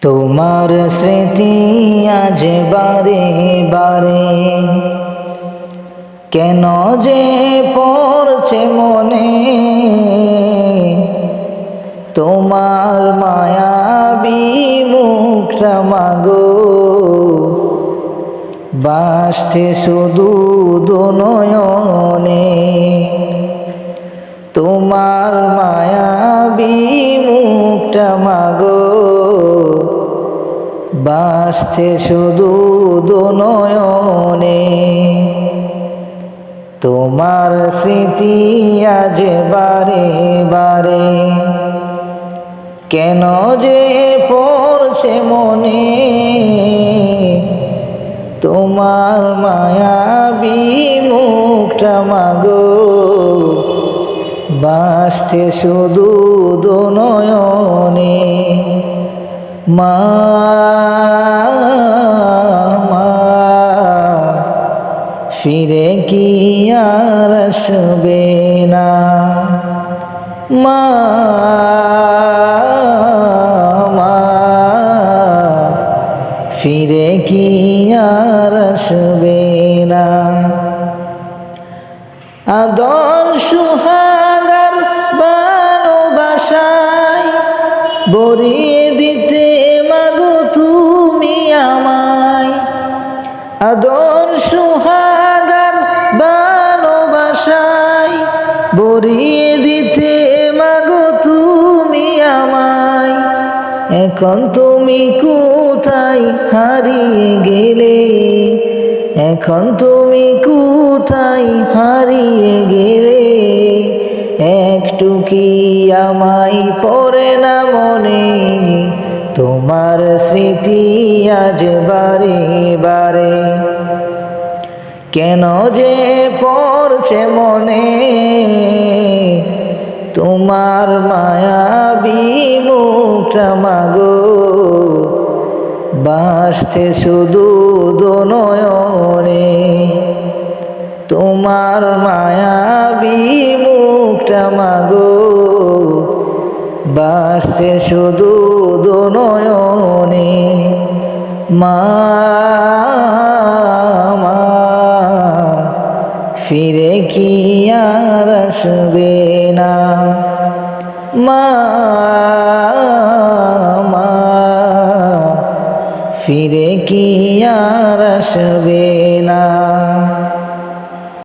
তোমার স্মৃতি আজ বারে বারে। কেন যে পড়ছে মনে? তোমার মায়াবী মুখটা মাগো। বাসতে শুধু দোনয়নে। তোমার মায়াবী মুখটা মাগো। বাসতে শুধু দোনয়নে। তোমার স্মৃতি আজ বারে বারে। কেন যে পড়ছে মনে? তোমার মায়াবী মুখটা মাগো। বাসছে শুধু দোনয়নে। মা, ফিরে কি আর আসবে না? মা ফিরে কি আর আসবে না? আদর সুহাগার ভালোবাসায় বরিয়ে ভালোবাসায় বরিয়ে দিতে মাগো তুমি আমায়। এখন তুমি কোথায় হারিয়ে গেলে? এখন তুমি কোথায় হারিয়ে গেলে? একটু কি আমায় পড়ে না মনে, তোমার স্মৃতি আজ বারে বারে। কেন যে পড়ছে মনে? তোমার মায়াবী মুখটা মাগো। বাসতে শুধু দোনয়নে। তোমার মায়াবী মুখটা মাগো। বাসতে শুধু দোনয়নে। মা, ফিরে কি আর আসবে না? মা ফিরে কি আর আসবে না?